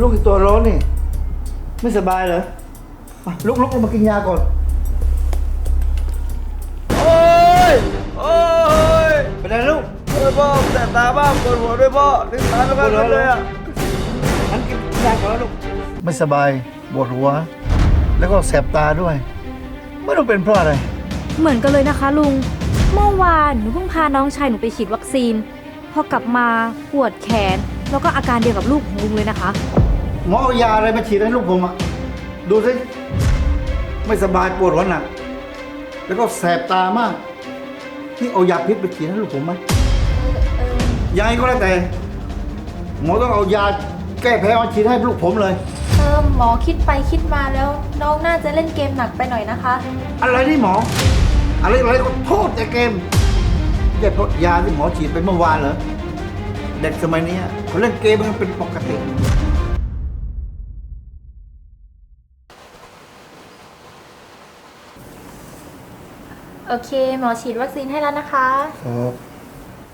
ลูกอีกตัวร้อนนี่ ไม่สบายเหรออะลุกลุกลงมากินยาก่อน โอ้ย โอ้ยเป็นไรลูกโอ้ยพ่อแสบตาบ้างปวดหัวด้วยพ่อถึงตาแล้วกันเลยอะงั้นกินยาก่อนแล้วลูก ไม่สบายปวดหัว แล้วก็แสบตาด้วย ไม่รู้เป็นเพราะอะไร เหมือนกันเลยนะคะลุง เมื่อวานหนูเพิ่งพาน้องชายหนูไปฉีดวัคซีน พอกลับมาปวดแขน แล้วก็อาการเดียวกับลูกของลุงเลยนะคะ หมอเอายาอะไรมาฉีดให้ลูกผมอะดูสิไม่สบายปวดหัวหนัก แล้วก็แสบตามากนี่เอายาพิษไปฉีดให้ลูกผมไหมยาก็แล้วแต่ หมอต้องเอายาแก้แพ้มาฉีดให้ลูกผมเลย เออหมอคิดไปคิดมาแล้ว น้องน่าจะเล่นเกมหนักไปหน่อยนะคะ อะไรนี่หมอ อะไรอะไรก็โทษแต่เกมแค่เพราะยาที่หมอฉีดไปเมื่อวานเหรอเด็กสมัยนี้เขาเล่นเกมมันเป็นปกติ โอเค หมอฉีดวัคซีนให้แล้วนะคะ ครับ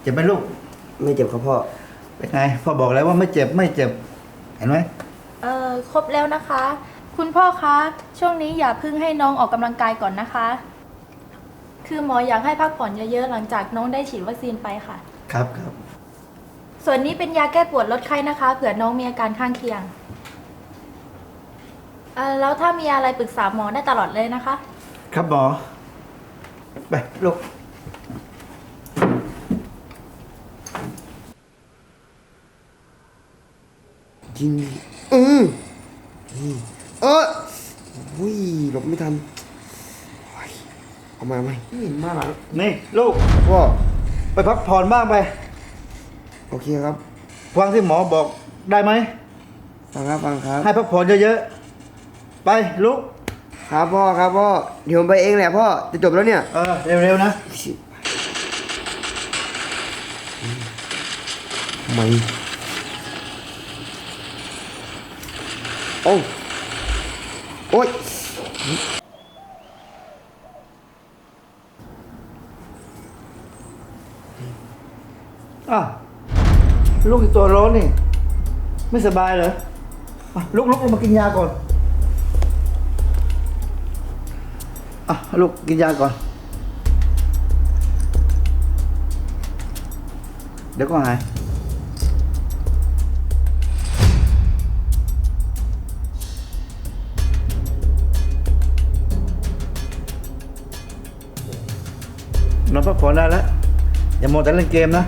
เจ็บไหมลูก ไม่เจ็บครับพ่อ เป็นไง พ่อบอกแล้วว่าไม่เจ็บไม่เจ็บ เห็นไหมเออครบแล้วนะคะ คุณพ่อคะ ช่วงนี้อย่าเพึ่งให้น้องออกกำลังกายก่อนนะคะ คือหมออยากให้พักผ่อนเยอะๆ หลังจากน้องได้ฉีดวัคซีนไปค่ะ ครับครับ ส่วนนี้เป็นยาแก้ปวดลดไข้นะคะ เผื่อน้องมีอาการข้างเคียงเออแล้วถ้ามีอะไรปรึกษาหมอได้ตลอดเลยนะคะ ครับหมอ ไปลูกจริงดิอืมอืมเอออุ้ยหลบไม่ทันโอ้ยเอามาไหมไม่เห็นมาหลังนี่ลูกพ่อไปพักผ่อนบ้างไป โอเคครับ ฟังที่หมอบอกได้ไหม ฟังครับ ฟังครับ ให้พักผ่อนเยอะๆ ไปลูก ครับพ่อครับพ่อเดี๋ยวผมไปเองแหละพ่อจะจบแล้วเนี่ย เออเร็วๆนะไม่โอ้โอ้ยอะลูกอีกตัวร้อนนี่ ไม่สบายเหรออะลุกลุกลงมากินยาก่อน อะลูกกินยาก่อน เดี๋ยวก็หายนอนพักผ่อนได้แล้ว อย่ามัวแต่เล่นเกมนะ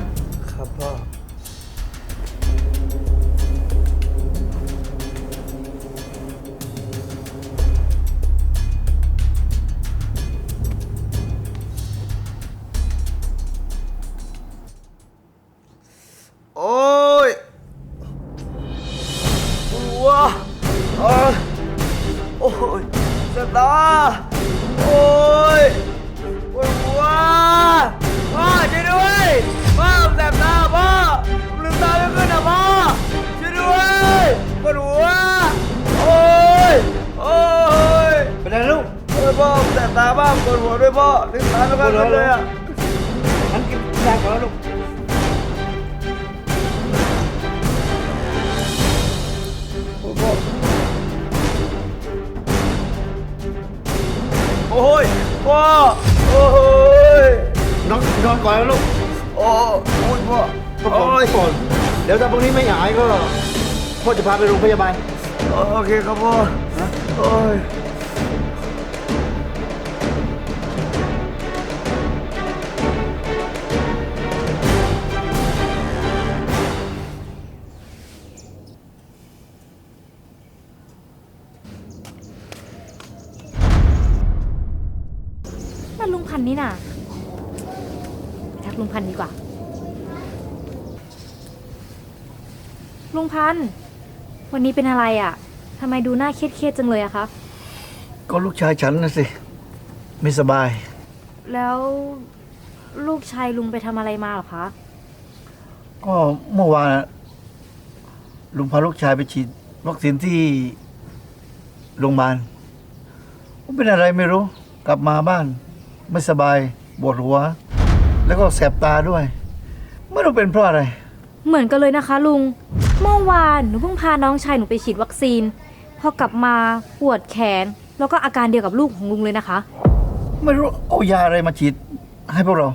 ปวดหัวด้วยพ่อลืมตาไม่ขึ้นเลยอะงั้นกินยาก่อนแล้วลูกโอ้ยพ่อโอ้ยนอนนอนก่อนแล้วลูกโอ้ยพ่อพักผ่อนโอ้ยพักผ่อนเดี๋ยวถ้าพวกนี้ไม่หายก็พ่อจะพาไปโรงพยาบาลโอเคครับพ่อโอ้ย พันธุ์นี่น่ะไปทักลุงพันธุ์ดีกว่า ลุงพันธุ์วันนี้เป็นอะไรอะ่ะทำไมดูหน้าเครียดๆจังเลยอะคะ ก็ลูกชายฉันนะสิ ไม่สบาย แล้วลูกชายลุงไปทำอะไรมาเหรอคะ ก็เมื่อวานน่ะลุงพาลูกชายไปฉีดวัคซีนที่โรงพยาบาลเป็นอะไรไม่รู้ กลับมาบ้าน ไม่สบายปวดหัว แล้วก็แสบตาด้วย ไม่รู้เป็นเพราะอะไร เหมือนกันเลยนะคะลุง เมื่อวานหนูเพิ่งพาน้องชายหนูไปฉีดวัคซีน พอกลับมาปวดแขน แล้วก็อาการเดียวกับลูกของลุงเลยนะคะ ไม่รู้เอายาอะไรมาฉีดให้พวกเรา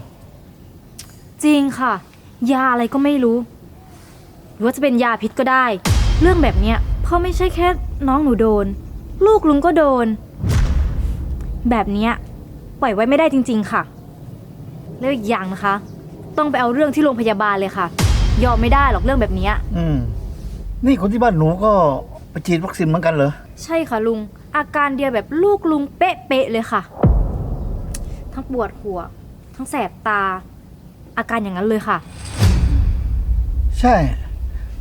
จริงค่ะ ยาอะไรก็ไม่รู้ หรือว่าจะเป็นยาพิษก็ได้ เรื่องแบบเนี้ยเพราะไม่ใช่แค่น้องหนูโดน ลูกลุงก็โดน แบบเนี้ย ปล่อยไว้ไม่ได้จริง ๆ ค่ะ แล้วอีกอย่างนะคะ ต้องไปเอาเรื่องที่โรงพยาบาลเลยค่ะ ยอมไม่ได้หรอกเรื่องแบบเนี้ยอืม นี่คนที่บ้านหนูก็ไปฉีดวัคซีนเหมือนกันเหรอ ใช่ค่ะลุง อาการเดียวแบบลูกลุงเป๊ะๆเลยค่ะ ทั้งปวดหัว ทั้งแสบตา อาการอย่างนั้นเลยค่ะ ใช่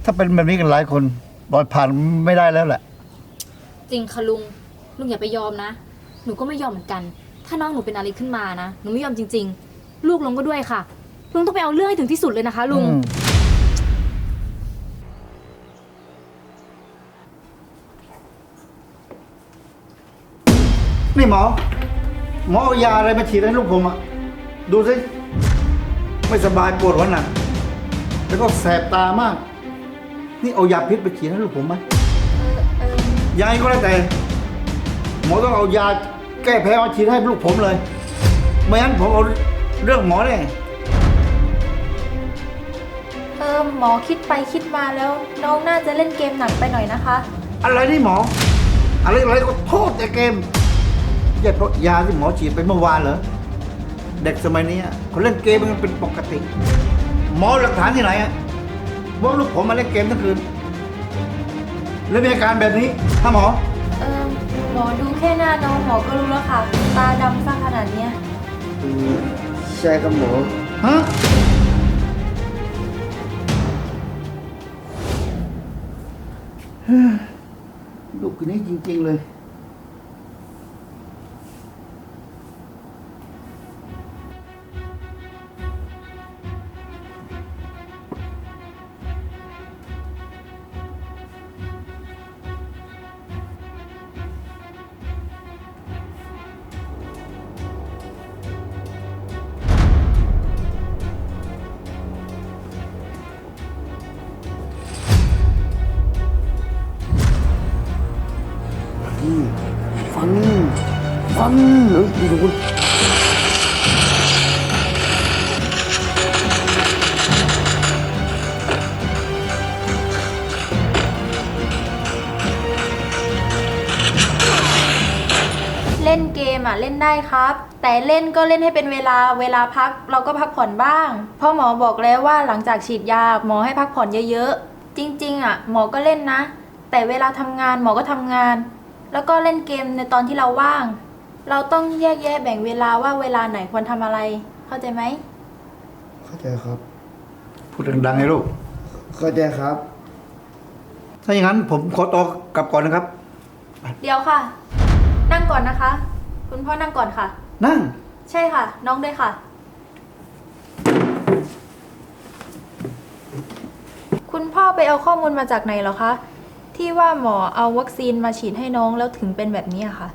ถ้าเป็นแบบนี้กันหลายคนปล่อยผ่านไม่ได้แล้วแหละ จริงค่ะลุง ลุงอย่าไปยอมนะ หนูก็ไม่ยอมเหมือนกัน ถ้าน้องหนูเป็นอะไรขึ้นมานะ หนูไม่ยอมจริง ๆ ลูกลุงก็ด้วยค่ะ ลุงต้องไปเอาเรื่องให้ถึงที่สุดเลยนะคะ ลุง อืมนี่หมอ หมอเอายาอะไรมาฉีดให้ลูกผมอะดูสิ ไม่สบายปวดหัวหนักแล้วก็แสบตามาก นี่เอายาพิษไปฉีดให้ลูกผมไหมยาก็แล้วแต่ หมอต้องเอายา แก้แพ้มาฉีดให้ลูกผมเลย ไม่งั้นผมเอาเรื่องหมอแน่เออหมอคิดไปคิดมาแล้ว น้องน่าจะเล่นเกมหนักไปหน่อยนะคะ อะไรนี่หมอ อะไรอะไรก็โทษแต่เกมไม่ใช่เพราะยาที่หมอฉีดไปเมื่อวานเหรอ เด็กสมัยนี้เขาเล่นเกมมันเป็นปกติ หมอหลักฐานที่ไหนอะว่าลูกผมมาเล่นเกมทั้งคืน แล้วมีอาการแบบนี้ถ้าหมอเออ หมอดูแค่หน้าน้องหมอก็รู้แล้วค่ะ ตาดำซะขนาดเนี้ย อืมใช่ครับหมอ ฮะ ลูกคนนี้จริงๆเลย นเอ้ยดูคุณเล่นเกมอะเล่นได้ครับ แต่เล่นก็เล่นให้เป็นเวลาเวลาพักเราก็พักผ่อนบ้างพราะหมอบอกแล้วว่าหลังจากฉีดยาหมอให้พักผ่อนเยอะๆ จริง ๆ อะ หมอก็เล่นนะ แต่เวลาทำงานหมอก็ทำงาน แล้วก็เล่นเกมในตอนที่เราว่าง เราต้องแยกแยะแบ่งเวลาว่าเวลาไหนควรทำอะไร เข้าใจไหม เข้าใจครับ พูดดังๆให้ลูก เข้าใจครับ ถ้าอย่างนั้นผมขอตัวกลับก่อนนะครับ เดี๋ยวค่ะ นั่งก่อนนะคะ คุณพ่อนั่งก่อนค่ะ นั่ง ใช่ค่ะ น้องด้วยค่ะ คุณพ่อไปเอาข้อมูลมาจากไหนเหรอคะ ที่ว่าหมอเอาวัคซีนมาฉีดให้น้องแล้วถึงเป็นแบบนี้อะค่ะ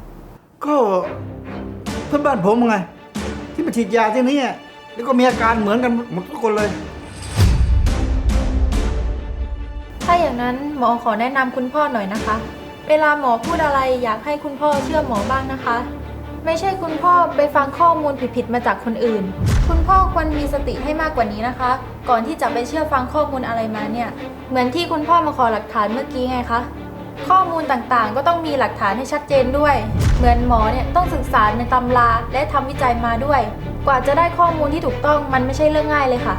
ก็เพื่อนบ้านผมไง ที่มาฉีดยาที่นี่อะแล้วก็มีอาการเหมือนกันหมดทุกคนเลย ถ้าอย่างนั้นหมอขอแนะนำคุณพ่อหน่อยนะคะ เวลาหมอพูดอะไรอยากให้คุณพ่อเชื่อหมอบ้างนะคะ ไม่ใช่คุณพ่อไปฟังข้อมูลผิดๆมาจากคนอื่น คุณพ่อควรมีสติให้มากกว่านี้นะคะ ก่อนที่จะไปเชื่อฟังข้อมูลอะไรมาเนี่ย เหมือนที่คุณพ่อมาขอหลักฐานเมื่อกี้ไงคะ ข้อมูลต่างๆ ก็ต้องมีหลักฐานให้ชัดเจนด้วย เหมือนหมอเนี่ยต้องศึกษาในตำราและทำวิจัยมาด้วย กว่าจะได้ข้อมูลที่ถูกต้องมันไม่ใช่เรื่องง่ายเลยค่ะ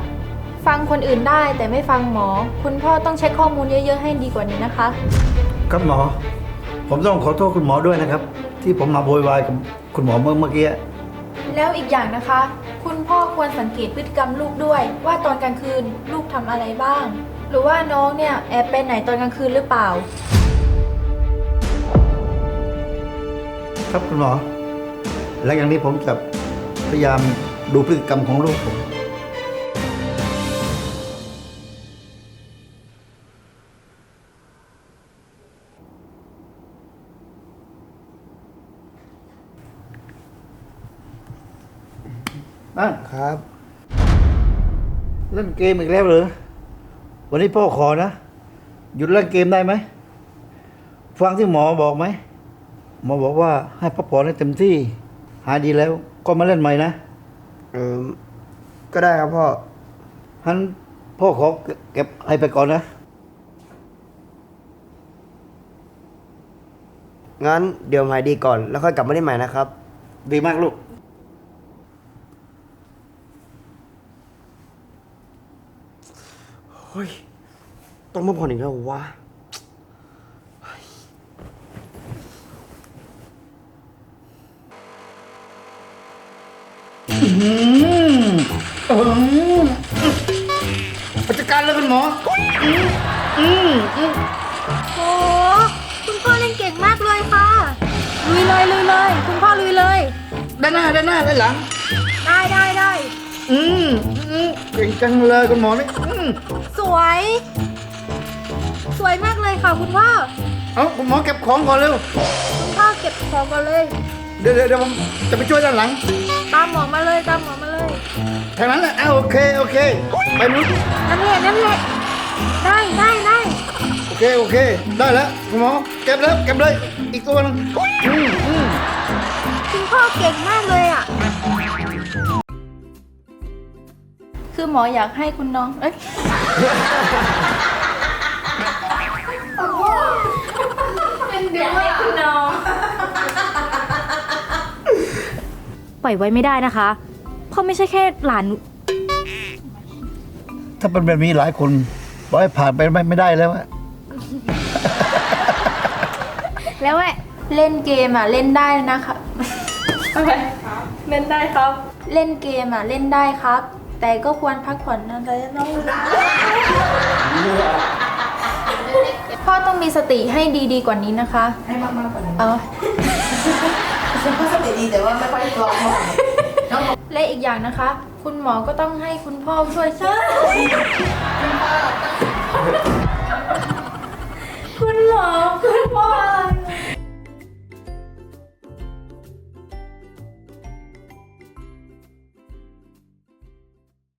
ฟังคนอื่นได้แต่ไม่ฟังหมอ คุณพ่อต้องเช็คข้อมูลเยอะๆให้ดีกว่านี้นะคะ ครับหมอ ผมต้องขอโทษคุณหมอด้วยนะครับ ที่ผมมาโวยวายกับคุณหมอเมื่อเมื่อกี้แล้วอีกอย่างนะคะ คุณพ่อควรสังเกตพฤติกรรมลูกด้วย ว่าตอนกลางคืนลูกทำอะไรบ้าง หรือว่าน้องเนี่ยแอบไปไหนตอนกลางคืนหรือเปล่า ครับคุณหมอ และอย่างนี้ผมจะพยายามดูพฤติกรรมของลูกผม นั่นครับ เล่นเกมอีกแล้วเหรอวันนี้พ่อขอนะ หยุดเล่นเกมได้ไหม ฟังที่หมอบอกไหม หมอบอกว่าให้พักผ่อนให้เต็มที่ หายดีแล้วก็มาเล่นใหม่นะเออก็ได้ครับพ่อฮันพ่อขอเก็บให้ไปก่อนนะ งั้นเดี๋ยวหายดีก่อน แล้วค่อยกลับมาเล่นใหม่นะครับ ดีมากลูก เฮ้ย ต้องมาผ่อนอีกแล้ววะ จัดการเลยคุณหมอโอ้คุณพ่อเล่นเก่งมากเลยค่ะ ลุยเลยลุยเลย คุณพ่อลุยเลย ด้านหน้าด้านหน้าด้านหลัง ได้ได้ได้อืมอืมเก่งจังเลยคุณหมอนี่อืมสวย สวยมากเลยค่ะคุณพ่อ เอาคุณหมอเก็บของก่อนเร็วคุณพ่อเก็บของก่อนเลย เดี๋ยวเดี๋ยวเดี๋ยวผมจะไปช่วยด้านหลัง ตามหมอมาเลย ตามหมอมาเลย ทางนั้นแหละเอาโอเคโอเคไปนู้นนั่นแหละนั่นแหละได้ได้ได้โอเคโอเค ได้แล้วคุณหมอเก็บแล้วเก็บเลยอีกตัวหนึงอืมอืมคุณพ่อเก่งมากเลยอะ คือหมออยากให้คุณน้อง เอ้ยปล่อยไว้ไม่ได้นะคะเพราะไม่ใช่แค่หลานหนูถ้าเป็นแบบนี้หลายคนบอกให้ผ่านไปไม่ไม่ได้แล้วอะแล้วแหละเล่นเกมอะเล่นได้นะคะอะไรเล่นได้ครับ เล่นเกมอะเล่นได้ครับ แต่ก็ควรพักผ่อนนะแต่ต้องพ่อต้องมีสติให้ดีๆกว่านี้นะคะ ให้มากๆกว่านี้เออสติดีแต่ว่าไม่ค่อยกรองเท่าไหร่ และอีกอย่างนะคะ คุณหมอก็ต้องให้คุณพ่อช่วยเช่คุณหมอคุณพ่ออะไร